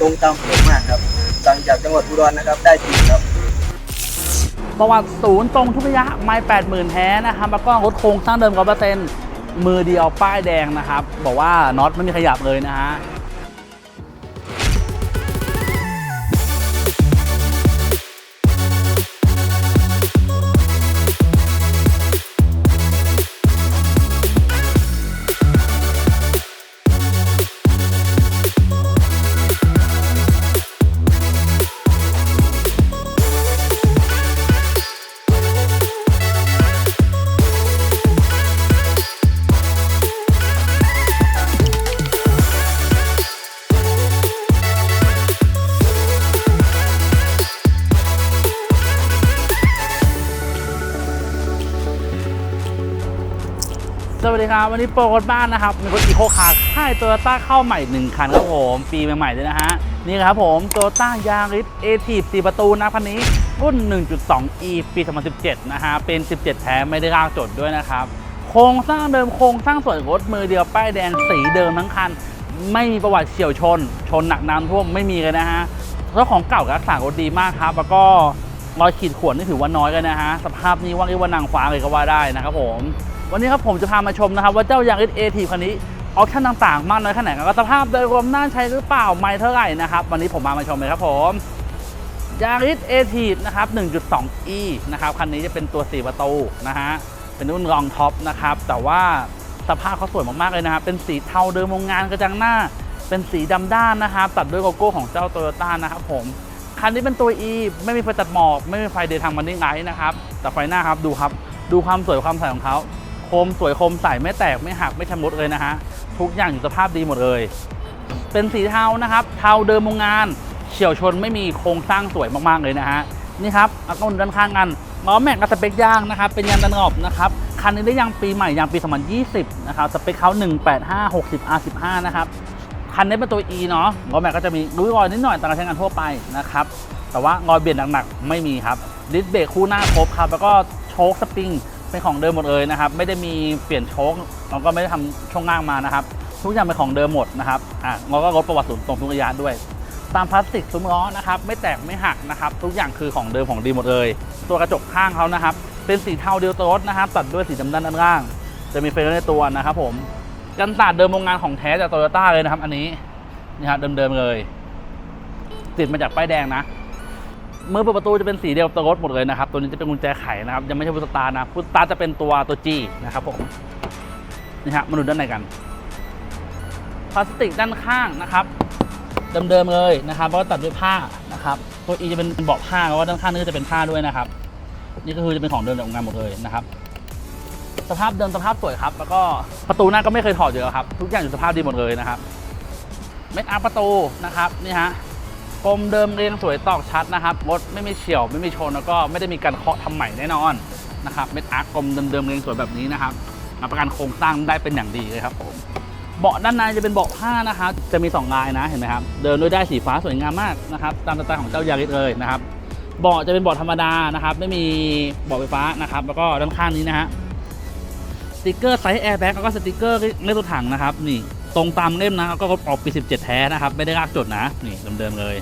ตรงตามผมมากครับสั่งจากจังหวัดอุดรนะครับ ได้จริงครับ ประวัติศูนย์ตรงทุกระยะไม่แปดหมื่นแท้นะครับแล้วก็รถโครงสร้างเดิมกับเปอร์เซ็นต์มือเดียวป้ายแดงนะครับ บอกว่าน็อตไม่มีขยับเลยนะฮะ ครับ วันนี้โปรรถบ้านนะครับ มีรถอีโคคาร์ค่ายโตโยต้าเข้าใหม่ 1 คันครับผม ปีใหม่ๆเลยนะฮะ นี่ครับผมโตโยต้ายาริสเอทีฟ4ประตูนะคันนี้รุ่น 1.2e ปี 2017 นะฮะ เป็น 17 แท้ไม่ได้รากจดด้วยนะครับ โครงสร้างเดิมโครงสร้างส่วนรถมือเดียวป้ายแดงสีเดิมทั้งคัน ไม่มีประวัติเฉียวชน ชนหนักน้ำท่วมไม่มีเลยนะฮะเจ้าของเก่ารักษารถดีมากครับ แล้วก็รอยขีดข่วนนี่ถือว่าน้อยเลยนะฮะ สภาพนี้ว่าเรียกว่านางฟ้าเลยก็ว่าได้นะครับผม วันนี้ครับผมจะพามาชมนะครับว่าเจ้ายางริสเอทีคันนี้ออปชั่นต่างๆ มากน้อยแค่ไหนแล้วก็สภาพโดยรวมน่าใช้หรือเปล่าไม่เท่าไหร่นะครับ วันนี้ผมมามาชมเลยครับผมยางริสเอทีนะครับ 1.2e นะครับ คันนี้จะเป็นตัว 4 ประตูนะฮะ เป็นรุ่นรองท็อปนะครับ แต่ว่าสภาพเขาสวยมาก ๆ เลยนะครับ เป็นสีเทาเดิมโรงงานกระจังหน้า เป็นสีดำด้านนะครับ ตัดด้วยโลโก้ของเจ้าโตโยต้านะครับผม คันนี้เป็นตัว E ไม่มีไฟตัดหมอก ไม่มีไฟเดย์ทางมันนิ่งไงนะครับ แต่ไฟหน้าครับ ดูครับ ดูความสวยความใสของเขา โคมสวยโคมใสไม่แตกไม่หักไม่ชำรุดเลยนะฮะทุกอย่างอยู่สภาพดีหมดเลย เป็นสีเทานะครับ เทาเดิมโรงงาน เฉียวชนไม่มีโครงสร้างสวยมากๆเลยนะฮะนี่ครับแล้วก็ด้านข้างกันล้อแม็กกับสเปคยางนะครับเป็นยางดันงอบนะครับคันนี้ได้ยางปีใหม่ยางปี2020นะครับสเปคเขา185 60 R15 นะครับคันนี้เป็นตัว E เนาะล้อแม็กก็จะมีรุ้ยรอยนิดหน่อยตามการใช้งานทั่วไปนะครับแต่ว่ารอยเบียดหนักๆไม่มีครับดิสเบรกคู่หน้าครบครับแล้วก็โชคสปริง เป็นของเดิมหมดเลยนะครับ ไม่ได้มีเปลี่ยนโชคแล้วก็ไม่ได้ทำช่วงล่างมานะครับ ทุกอย่างเป็นของเดิมหมดนะครับอะแล้วก็ลดประวัติศูนย์ตรงทุกระยะด้วย ตามพลาสติกซุ้มล้อนะครับไม่แตกไม่หักนะครับ ทุกอย่างคือของเดิมของดีหมดเลย ตัวกระจกข้างเขานะครับ เป็นสีเทาเดียวตัวรถนะครับ ตัดด้วยสีดำด้านด้านล่าง จะมีเฟรมในตัวนะครับ ผมกันตัดเดิมโรงงานของแท้จากโตโยต้าเลยนะครับ อันนี้นี่ครับเดิมๆเลย ติดมาจากป้ายแดงนะ มือเปิดประตูจะเป็นสีเดียวกับตัวรถหมดเลยนะครับ ตัวนี้จะเป็นกุญแจไขนะครับ ยังไม่ใช่พุทสตาร์นะพุทสตาร์จะเป็นตัวตัวจีนะครับผมนี่ฮะมาดูด้านในกันพลาสติกด้านข้างนะครับเดิมๆเลยนะครับเพราะว่าตัดด้วยผ้านะครับตัว E จะเป็นเบาะผ้าเพราะว่าด้านข้างนี่จะเป็นผ้าด้วยนะครับ นี่ก็คือจะเป็นของเดิมจากโรงงานหมดเลยนะครับ สภาพเดิมสภาพสวยครับ แล้วก็ประตูหน้าก็ไม่เคยถอดอยู่แล้วครับ ทุกอย่างอยู่สภาพดีหมดเลยนะครับเม็ดอาร์ประตูนะครับนี่ฮะ กลมเดิมเรียงสวยตอกชัดนะครับรถไม่มีเฉียวไม่มีชนแล้วก็ไม่ได้มีการเคาะทำใหม่แน่นอนนะครับเม็ดอาร์กลมเดิมๆเรียงสวยแบบนี้นะครับรับประกันโครงสร้างได้เป็นอย่างดีเลยครับผมเบาะด้านในจะเป็นเบาะผ้านะครับจะมี 2 ลายนะเห็นไหมครับเดินด้วยได้สีฟ้าสวยงามมากนะครับตามสไตล์ของเจ้ายาริสเลยนะครับเบาะจะเป็นเบาะธรรมดานะครับ ไม่มีเบาะไฟฟ้านะครับ แล้วก็ด้านข้างนี้นะฮะสติกเกอร์ไซส์แอร์แบ็กแล้วก็สติกเกอร์เลตัวถังนะครับนี่ ตรงตามเล่มนะก็ออกปี 17 แท้นะครับ ไม่ได้ลากจดนะ นี่เดิมๆเลย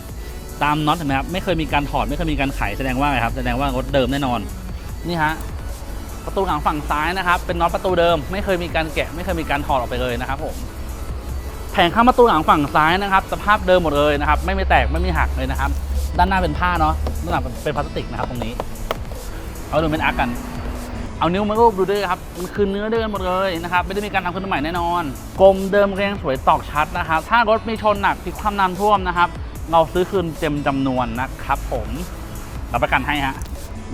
ตามน็อตเห็นไหมครับไม่เคยมีการถอดไม่เคยมีการไขแสดงว่าอะไรครับแสดงว่ารถเดิมแน่นอนนี่ฮะประตูหลังฝั่งซ้ายนะครับ เป็นน็อตประตูเดิม ไม่เคยมีการแกะ ไม่เคยมีการถอดออกไปเลยนะครับผมแผงข้างประตูหลังฝั่งซ้ายนะครับ สภาพเดิมหมดเลยนะครับ ไม่มีแตกไม่มีหักเลยนะครับ ด้านหน้าเป็นผ้าเนาะด้านหลังเป็นพลาสติกนะครับตรงนี้เอาดูเป็นอาร์กัน เอานิ้วมารูปดูด้วยครับ มันคือเนื้อเดิมหมดเลยนะครับ ไม่ได้มีการทำขึ้นใหม่แน่นอน กลมเดิมเรียงสวยตอกชัดนะครับ ถ้ารถมีชนหนักพิกความน้ำท่วมนะครับ เราซื้อคืนเต็มจำนวนนะครับผมรับประกันให้ฮะ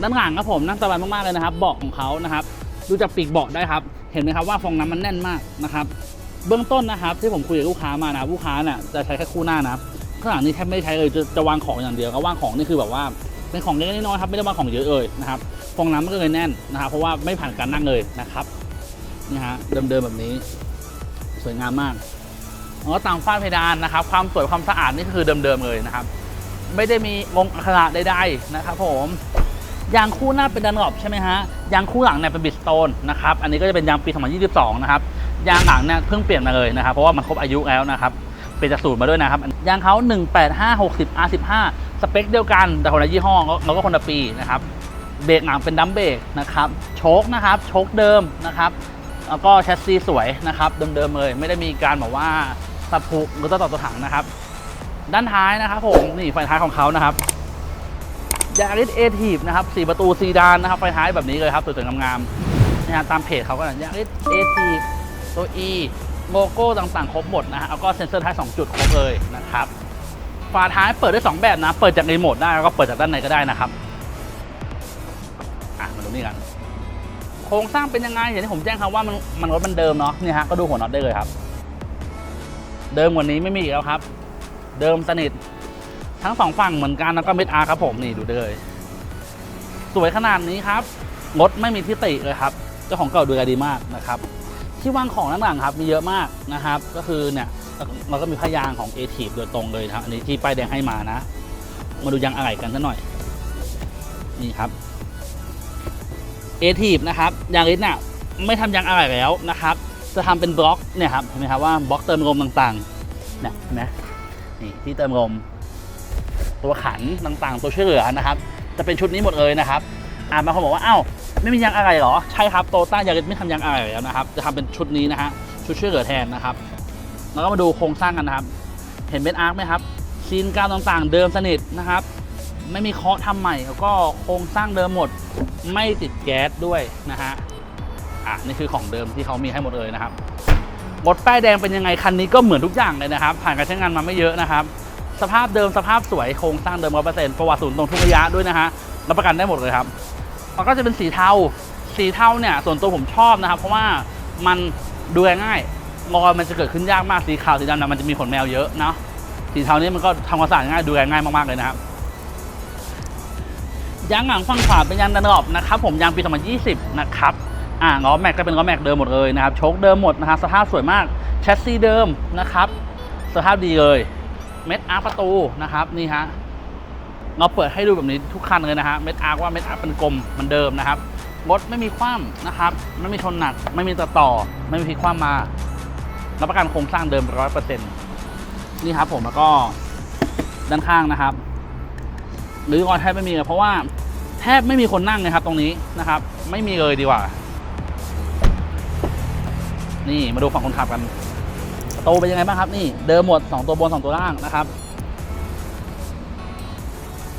ด้านหลังครับผมนั่งสบายมากๆเลยนะครับ เบาะของเขานะครับ ดูจากปีกเบาะได้ครับ เห็นไหมครับว่าฟองน้ำมันแน่นมากนะครับ เบื้องต้นนะครับที่ผมคุยกับลูกค้ามานะลูกค้าเนี่ยจะใช้แค่คู่หน้านะข้างหลังนี่แทบไม่ใช้เลยจะจะวางของอย่างเดียวก็วางของนี่คือแบบว่า เป็นของเล็กๆน้อยๆครับไม่ได้วาของเยอะเลยนะครับฟองน้ำมันก็เลยแน่นนะครับเพราะว่าไม่ผ่านการนั่งเลยนะครับนี่ฮะเดิมๆแบบนี้ สวยงามมากแล้วก็ตามฝ้าเพดานนะครับ ความสวยความสะอาดนี่คือเดิมๆเลยนะครับ ไม่ได้มีงงอักขระใดๆนะครับ ผมยางคู่หน้าเป็นดันกรอบใช่ไหมฮะยางคู่หลังเนี่ยเป็นบิสโตนนะครับอันนี้ก็จะเป็นยางปี 2022 นะครับยางหลังเนี่ยเพิ่งเปลี่ยนมาเลยนะครับเพราะว่ามันครบอายุแล้วนะครับลี่ยนจากสูตรมาด้วยนะครับยางเขา185 60 R15 สเปคเดียวกันแต่คนละยี่ห้อแล้วก็คนละปีนะครับเบรกหนังเป็นดัมเบรกนะครับโชคนะครับโชคเดิมนะครับแล้วก็แชสซีสวยนะครับเดิมๆเลย ไม่ได้มีการแบบว่าสะพุหรือต่อต่อตัวถังนะครับ ด้านท้ายนะครับผมนี่ไฟท้ายของเขานะครับยาริสเอทีฟนะครับสี่ประตูซีดานนะครับไฟท้ายแบบนี้เลยครับสวยๆงามๆนะฮะตามเพจเขาก็นะยาริสเอทีฟตัว E โลโก้ต่างๆ ครบหมดนะฮะแล้วก็เซ็นเซอร์ท้าย 2 จุดครบเลยนะครับ ฝาท้ายเปิดได้ 2 แบบนะ เปิดจากรีโมทได้แล้วก็เปิดจากด้านในก็ได้นะครับอะมาดูนี่กัน โครงสร้างเป็นยังไงอย่างที่ผมแจ้งครับว่ามันมันรถมันเดิมเนาะนี่ฮะก็ดูหัวน็อตได้เลยครับ เดิมกว่านี้ไม่มีอีกแล้วครับ เดิมสนิททั้งสองฝั่งเหมือนกันแล้วก็เม็ดอาร์ครับผมนี่ดูได้เลยสวยขนาดนี้ครับรถไม่มีที่ติเลยครับเจ้าของเก่าดูแลดีมากนะครับ ที่วางของด้านหลังครับ มีเยอะมากนะครับ ก็คือเนี่ย เราก็มีพยางของ a t i v โดยตรงเลยนะครับ อันนี้ที่ป้ายแดงให้มานะ มาดูยางอะไหล่กันสักหน่อย นี่ครับ a t i v นะครับยางลิสเนี่ยไม่ทำยางอะไหล่แล้วนะครับ จะทำเป็นบล็อกเนี่ยครับเห็นไหมครับว่าบล็อกเติมลมต่างๆเนี่ยเห็นไหมนี่ที่เติมลมตัวขันต่างๆ ตัวช่วยเหลือนะครับ จะเป็นชุดนี้หมดเลยนะครับอ่าบางคนบอกว่าอ้าวไม่มียางอะไรหรอ ใช่ครับโตต้ายางริสไม่ทำยางอะไรแล้วนะครับ จะทำเป็นชุดนี้นะฮะชุดช่วยเหลือแทนนะครับ แล้วก็มาดูโครงสร้างกันนะครับ เห็นเป็นอาร์คไหมครับซีนกาวต่างๆ เดิมสนิทนะครับ ไม่มีเคาะทำใหม่แล้วก็โครงสร้างเดิมหมดไม่ติดแก๊สด้วยนะฮะอะนี่คือของเดิมที่เขามีให้หมดเลยนะครับรถป้ายแดงเป็นยังไงคันนี้ก็เหมือนทุกอย่างเลยนะครับ ผ่านการใช้งานมาไม่เยอะนะครับ สภาพเดิมสภาพสวยโครงสร้างเดิมร้อยเปอร์เซ็นต์ประวัติศูนย์ตรงทุกระยะด้วยนะฮะรับประกันได้หมดเลยครับมันก็จะเป็นสีเทาสีเทาเนี่ยส่วนตัวผมชอบนะครับ เพราะว่ามันดูแลง่าย รอมันจะเกิดขึ้นยากมากสีขาวสีดำนี่ยมันจะมีขนแมวเยอะเนาะสีเทานี่มันก็ทำความสะอาดง่ายดูแลง่ายมากๆเลยนะครับยางหลังฝั่งขวาเป็นยางดันรอบนะครับผมยางปี 2020 นะครับอ่าล้อแม็กก็เป็นล้อแม็กเดิมหมดเลยนะครับโชคเดิมหมดนะครับสภาพสวยมากแชสซีเดิมนะครับ สภาพดีเลย เม็ดอาร์ประตูนะครับนี่ฮะเราเปิดให้ดูแบบนี้ทุกคันเลยนะฮะเม็ดอาร์ว่าเม็ดอาร์เป็นกลมเหมันเดิมนะครับรถไม่มีคว่ำนะครับ ไม่มีชนหนัก ไม่มีต่อต่อ ไม่มีพลิกคว่ำมา รับประกันโครงสร้างเดิมร้อยเปอร์เซ็นต์นี่ครับผมแล้วก็ด้านข้างนะครับหรือรอยแทบไม่มีเลยเพราะว่าแทบไม่มีคนนั่งนะครับ ตรงนี้นะครับ ไม่มีเลยดีกว่า นี่มาดูฝั่งคนขับกันประตูเป็นยังไงบ้างครับ นี่เดิมหมดสองตัวบนสองตัวล่างนะครับ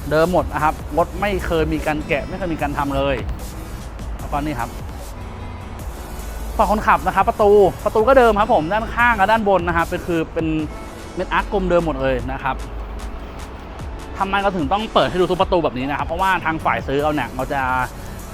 เดิมหมดนะครับรถไม่เคยมีการแกะไม่เคยมีการทำเลยแล้วก็นี่ครับ ฝั่งคนขับนะครับประตูประตูก็เดิมครับผมด้านข้างกับด้านบนนะครับเป็นคือเป็นเม็ดอาร์กกลมเดิมหมดเลยนะครับทำไมเราถึงต้องเปิดให้ดูทุกประตูแบบนี้นะครับ เพราะว่าทางฝ่ายซื้อเราเนี่ยเราจะ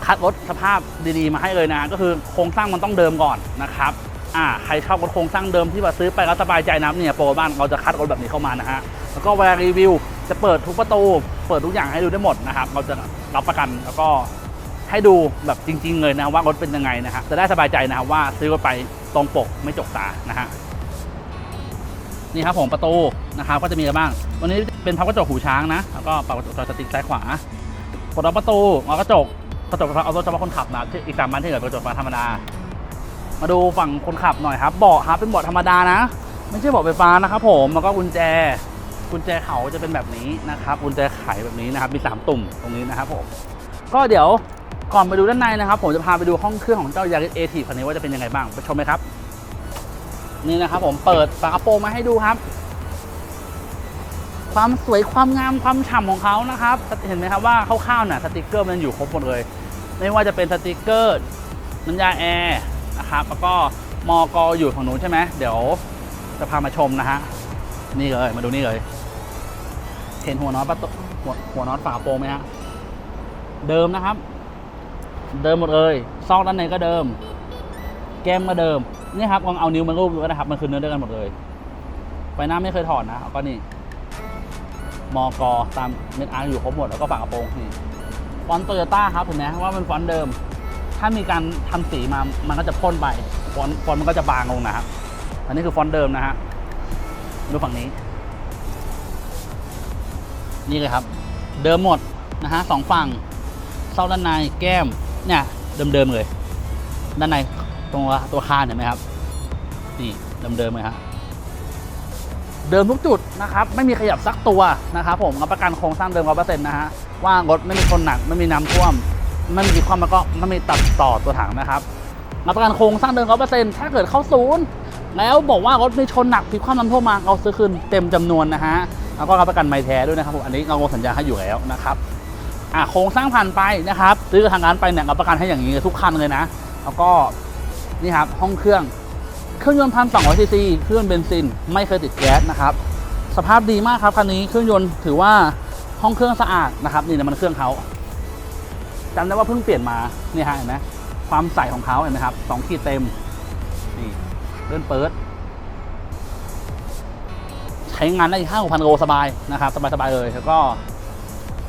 คัดรถสภาพดีๆมาให้เลยนะ ก็คือโครงสร้างมันต้องเดิมก่อนนะครับอ่าใครชอบรถโครงสร้างเดิมที่ว่าซื้อไปแล้วสบายใจนะเนี่ยโปรบ้านเราจะคัดรถแบบนี้เข้ามานะฮะแล้วก็เวลารีวิวจะเปิดทุกประตู เปิดทุกอย่างให้ดูได้หมดนะครับ เราจะรับประกันแล้วก็ ให้ดูแบบจริง ๆ เลยนะว่ารถเป็นยังไงนะฮะจะได้สบายใจนะครับว่าซื้อรถไปตรงปกไม่จกตานะฮะนี่ครับผมประตูนะครับก็จะมีอะไรบ้าง วันนี้เป็นพับกระจกหูช้างนะแล้วก็ปรับกระจกจอสติ๊กซ้ายขวากดล็อกประตูล็อกกระจกกระจกเอาตัวเฉพาะคนขับนะอีกสามมันที่เหลือกระจกธรรมดา มาดูฝั่งคนขับหน่อยครับเบาะครับเป็นเบาะธรรมดานะ ไม่ใช่เบาะไฟฟ้านะครับผมแล้วก็กุญแจกุญแจเขาจะเป็นแบบนี้นะครับกุญแจไขแบบนี้นะครับมี 3 ตุ่มตรงนี้นะครับผมก็เดี๋ยว ก่อนไปดูด้านในนะครับ ผมจะพาไปดูห้องเครื่องของเจ้ายาริสเอทีคันนี้ว่าจะเป็นยังไงบ้างไปชมไหมครับ นี่นะครับผมเปิดฝากระโปรงมาให้ดูครับ ความสวยความงามความฉ่ำของเขานะครับ เห็นไหมครับว่าคร่าวๆเนี่ยสติกเกอร์มันอยู่ครบหมดเลย ไม่ว่าจะเป็นสติกเกอร์น้ำยาแอร์นะครับแล้วก็มอกออยู่ฝั่งนู้นใช่ไหมเดี๋ยวจะพามาชมนะฮะนี่เลยมาดูนี่เลย เห็นหัวน็อตประตูหัวหัวน็อตฝาโปรงไหมฮะเดิมนะครับ เดิมหมดเลยซอกด้านในก็เดิม แก้มก็เดิมนี่ครับลองเอานิ้วมารูปดูนะครับ มันคือเนื้อเดียวกันหมดเลยไฟหน้าไม่เคยถอดนะแล้วก็นี่มอกอตามเม็ดอาร์อยู่ครบหมดแล้วก็ฝากระโปรงนี่ฟอนต์โตโยต้าครับเห็นไหมว่ามันฟอนต์เดิม ถ้ามีการทำสีมามันก็จะพ่นไปฟอนต์ฟอนต์มันก็จะบางลงนะครับอันนี้คือฟอนต์เดิมนะฮะดูฝั่งนี้ นี่เลยครับ เดิมหมดนะฮะสองฝั่งเส้าด้านในแก้ม เนี่ยเดิมๆเลย ด้านในตรงตัวคานเห็นไหมครับ นี่เดิมๆเลยฮะเดิมทุกจุดนะครับ ไม่มีขยับสักตัวนะครับ ผมรับประกันโครงสร้างเดิมร้อเปอร์เซ็นต์นะฮะว่ารถไม่มีชนหนักไม่มีน้ำท่วมไม่มีความแล้วก็ไม่มีตัดต่อตัวถังนะครับรับประกันโครงสร้างเดิมร้อเปอร์เซ็นต์ถ้าเกิดเข้าศูนย์แล้วบอกว่ารถมีชนหนักพลิกความน้ำท่วมมาเราซื้อคืนเต็มจำนวนนะฮะแล้วก็รับประกันไม้แท้ด้วยนะครับผมอันนี้เราสัญญาให้อยู่แล้วนะครับ อะโครงสร้างผ่านไปนะครับซื้อทางร้านไปเนี่ยรับประกันให้อย่างนี้ทุกคันเลยนะ แล้วก็นี่ครับห้องเครื่องเครื่องยนต์พันสองร้อยซีซีเครื่องเบนซินไม่เคยติดแก๊สนะครับสภาพดีมากครับคันนี้เครื่องยนต์ถือว่าห้องเครื่องสะอาดนะครับนี่น้ำมันเครื่องเขาจำได้ว่าเพิ่งเปลี่ยนมานี่ฮะเห็นไหมความใสของเขาเห็นไหมครับสองขีดเต็มนี่เลื่อนเปิด ใช้งานได้ห้าหกพันโลสบายนะครับสบายๆเลยแล้วก็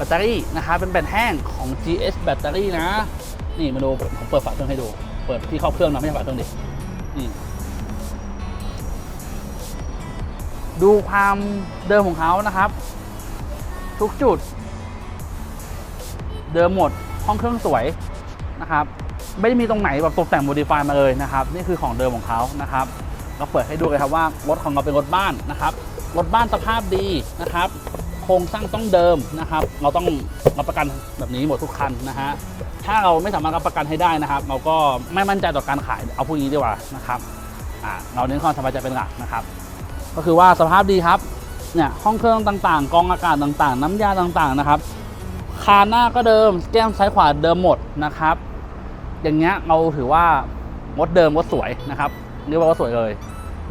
ตเตอรี่นะครับเป็นแบตแห้งของ GS แบตเตอรี่นะ นี่มาดูผมเปิดฝาเครื่องให้ดู เปิดที่เข้าเครื่องนะไม่ใช่ฝาเครื่องดินี่ดูความเดิมของเขานะครับ ทุกจุด เดิมหมดห้องเครื่องสวยนะครับ ไม่ได้มีตรงไหนแบบตกแต่งโมดิฟายมาเลยนะครับ นี่คือของเดิมของเขานะครับเราเปิดให้ดูเลยครับว่ารถของเราเป็นรถบ้านนะครับรถบ้านสภาพดีนะครับ ครงสร้างต้องเดิมนะครับ เราต้องรับประกันแบบนี้หมดทุกคันนะฮะถ้าเราไม่สามารถรับประกันให้ได้นะครับ เราก็ไม่มั่นใจต่อการขายเอาพูดอย่างนี้ดีกว่านะครับอ่าเราเน้นความสบายใจเป็นหลักนะครับ ก็คือว่าสภาพดีครับเนี่ยห้องเครื่องต่างๆ กองอากาศต่างๆ น้ำยาต่างๆนะครับคานหน้าก็เดิมแก้มซ้ายขวาเดิมหมดนะครับ อย่างเงี้ยเราถือว่ารถเดิมรถสวยนะครับเรียกว่าสวยเลย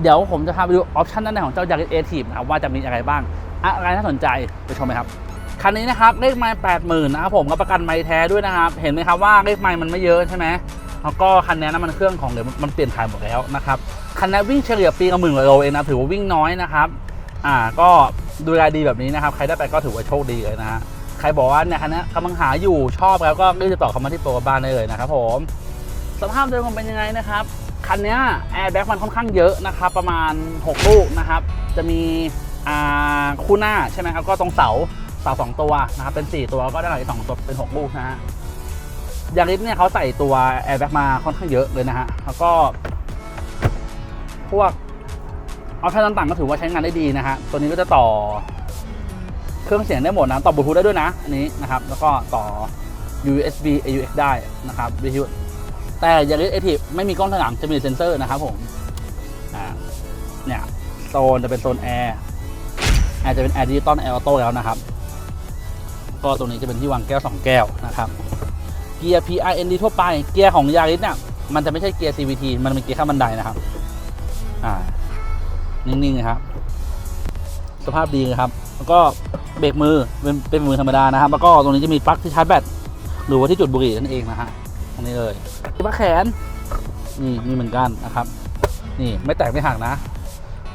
เดี๋ยวผมจะพาไปดูออปชันด้านในของเจ้ายาริสเอทีนะครับว่าจะมีอะไรบ้าง อะไรน่าสนใจไปชมไหมครับคันนี้นะครับเลขไม้แปดหมื่นนะครับผมรับประกันไม้แท้ด้วยนะครับเห็นไหมครับว่าเลขไม้มันไม่เยอะใช่ไหมแล้วก็คันนี้น้ำมันเครื่องของเดี๋ยวมันเปลี่ยนถ่ายหมดแล้วนะครับคันนี้วิ่งเฉลี่ยปีละหมื่นกว่าโลเองนะถือว่าวิ่งน้อยนะครับอ่าก็ดูแลดีแบบนี้นะครับ ใครได้ไปก็ถือว่าโชคดีเลยนะฮะใครบอกว่าเนี่ยคันนี้กำลังหาอยู่ชอบแล้วก็รีบติดต่อเข้ามาที่โปรบ้านได้เลยนะครับผมสภาพโดยรวมเป็นยังไงนะครับคันนี้แอร์แบ็กมันค่อนข้างเยอะนะครับประมาณ 6 ลูกนะครับจะมี คู่หน้าใช่ไหมครับก็ตรงเสาเสาสองตัวนะครับเป็น 4 ตัวก็ได้หลายสองตัวเป็น 6 ลูกนะฮะยาริสเนี่ยเขาใส่ตัวแอร์แบ็กมาค่อนข้างเยอะเลยนะฮะแล้วก็ พวกออปชั่นต่างๆก็ถือว่าใช้งานได้ดีนะฮะตัวนี้ก็จะต่อเครื่องเสียงได้หมดนะต่อบลูทูธได้ด้วยนะอันนี้นะครับ แล้วก็ต่อ USB AUX ได้นะครับวิทยุแต่ยาริสเอทีไม่มีกล้องถนามจะมีเซ็นเซอร์นะครับผมอ่าเนี่ยโซนจะเป็นโซนแอร์ แอร์จะเป็นแอร์ดิจิตอลแอร์ออโต้แล้วนะครับ ก็ตรงนี้จะเป็นที่วางแก้ว 2 แก้วนะครับเกียร์ PRND ทั่วไปเกียร์ของยาริสเนี่ยมันจะไม่ใช่เกียร์ CVT มันเป็นเกียร์ข้ามบันไดนะครับ อ่า นิ่งๆนะครับ สภาพดีนะครับ แล้วก็เบรกมือเป็นเป็นมือธรรมดานะครับ แล้วก็ตรงนี้จะมีปลั๊กที่ชาร์จแบตหรือว่าที่จุดบุหรี่นั่นเองนะฮะอันนี้เลยที่พักแขนนี่มีเหมือนกันนะครับ นี่ไม่แตกไม่หักนะ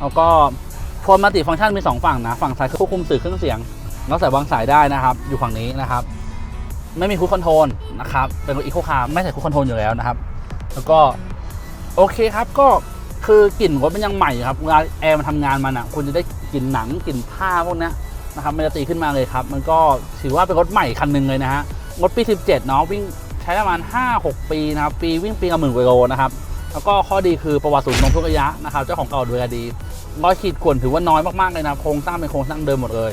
แล้วก็ โฟนมัลติฟังก์ชันมี 2 ฝั่งนะ ฝั่งซ้ายคือควบคุมสื่อเครื่องเสียงแล้วใส่วางสายได้นะครับ อยู่ฝั่งนี้นะครับ ไม่มีคูคอนโทรลนะครับ เป็นรถอีโคคาร์ไม่ใส่คูคอนโทรลอยู่แล้วนะครับ แล้วก็โอเคครับก็คือกลิ่นรถมันยังใหม่ครับเวลาแอร์มันทำงานมันอะคุณจะได้กลิ่นหนังกลิ่นผ้าพวกนี้นะครับมันจะตีขึ้นมาเลยครับ มันก็ถือว่าเป็นรถใหม่คันหนึ่งเลยนะฮะรถปี 17 เนาะวิ่งใช้ประมาณ 5-6 ปีนะครับปีวิ่งปีละหมื่นกว่าโลนะครับแล้วก็ข้อดีคือประวัติศูนย์ตรงทุกระยะนะครับเจ้าของเก่าดูแลดี ร้อยขีดข่วนถือว่าน้อยมากๆเลยนะโครงสร้างเป็นโครงสร้างเดิมหมดเลย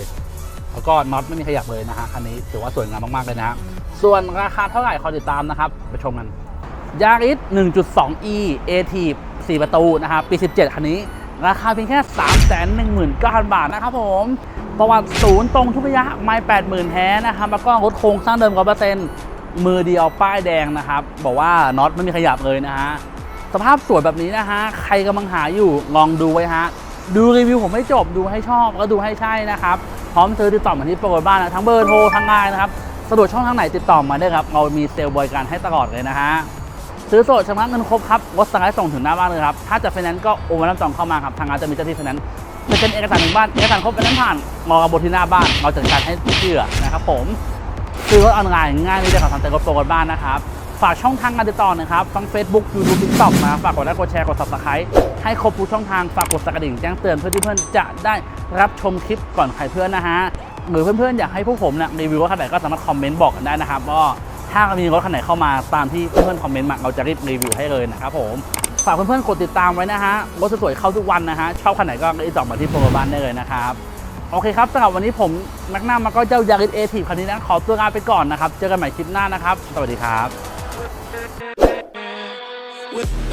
แล้วก็น็อตไม่มีขยับเลยนะฮะคันนี้ถือว่าสวยงามมากๆเลยนะฮะส่วนราคาเท่าไหร่คอยติดตามนะครับไปชมกันยาริส 1.2e a t 4 ประตูนะครับปี 17 คันนี้ ราคาเพียงแค่ 319,000 บาทนะครับผม ประวัติศูนย์ตรงทุกระยะไม่ 80,000แท้นะครับ แล้วก็รถโครงสร้างเดิมกว่าเปอร์เซ็นต์มือเดียวป้ายแดงนะครับ บอกว่าน็อตไม่มีขยับเลยนะฮะ สภาพสวยแบบนี้นะฮะ ใครกำลังหาอยู่ลองดูไว้ฮะ ดูรีวิวผมให้จบดูให้ชอบแล้วดูให้ใช่นะครับ พร้อมซื้อติดต่อมาที่โปรโมทบ้านนะทั้งเบอร์โทรทั้งไลน์นะครับสะดวกช่องทางไหนติดต่อมาได้ครับเรามีเซลล์บริการให้ตลอดเลยนะฮะซื้อสดชำระเงินครบครับรถสไลด์ส่งถึงหน้าบ้านเลยครับถ้าจะไฟแนนซ์ก็โอนมาน้ำจองเข้ามาครับทางร้านจะมีเจ้าที่ไฟแนนซ์จะเป็นเอกสารถึงบ้านเอกสารครบไฟแนนซ์ผ่านรอกระบวนที่หน้าบ้านเราจัดการให้เชื่อนะครับผมซื้อรถออนไลน์ง่ายไม่ได้ขับทางแต่รถโปรกันบ้านนะครับ ฝากช่องทางการติดต่อนะครับทั้ง Facebook YouTube TikTok นะฝากกดไลค์กดแชร์กด Subscribe ให้ครบทุกช่องทางฝากกดสักกระดิ่งแจ้งเตือนเพื่อที่เพื่อนจะได้รับชมคลิปก่อนใครเพื่อนนะฮะหรือเพื่อนๆอยากให้พวกผมเนี่ยรีวิวรถคันไหนก็สามารถคอมเมนต์บอกกันได้นะครับว่าถ้ามีรถคันไหนเข้ามาตามที่เพื่อนๆคอมเมนต์มาเราจะรีบรีวิวให้เลยนะครับผมฝากเพื่อนๆกดติดตามไว้นะฮะรถสวยๆเข้าทุกวันนะฮะชอบคันไหนก็รีบจอดมาที่โปรบ้านได้เลยนะครับโอเคครับสำหรับวันนี้ผมแม็กนัมมาก็เจ้ายาริสเอทีคันนี้นะขอตัวลาไปก่อนนะครับ เจอกันใหม่คลิปหน้านะครับ สวัสดีครับ with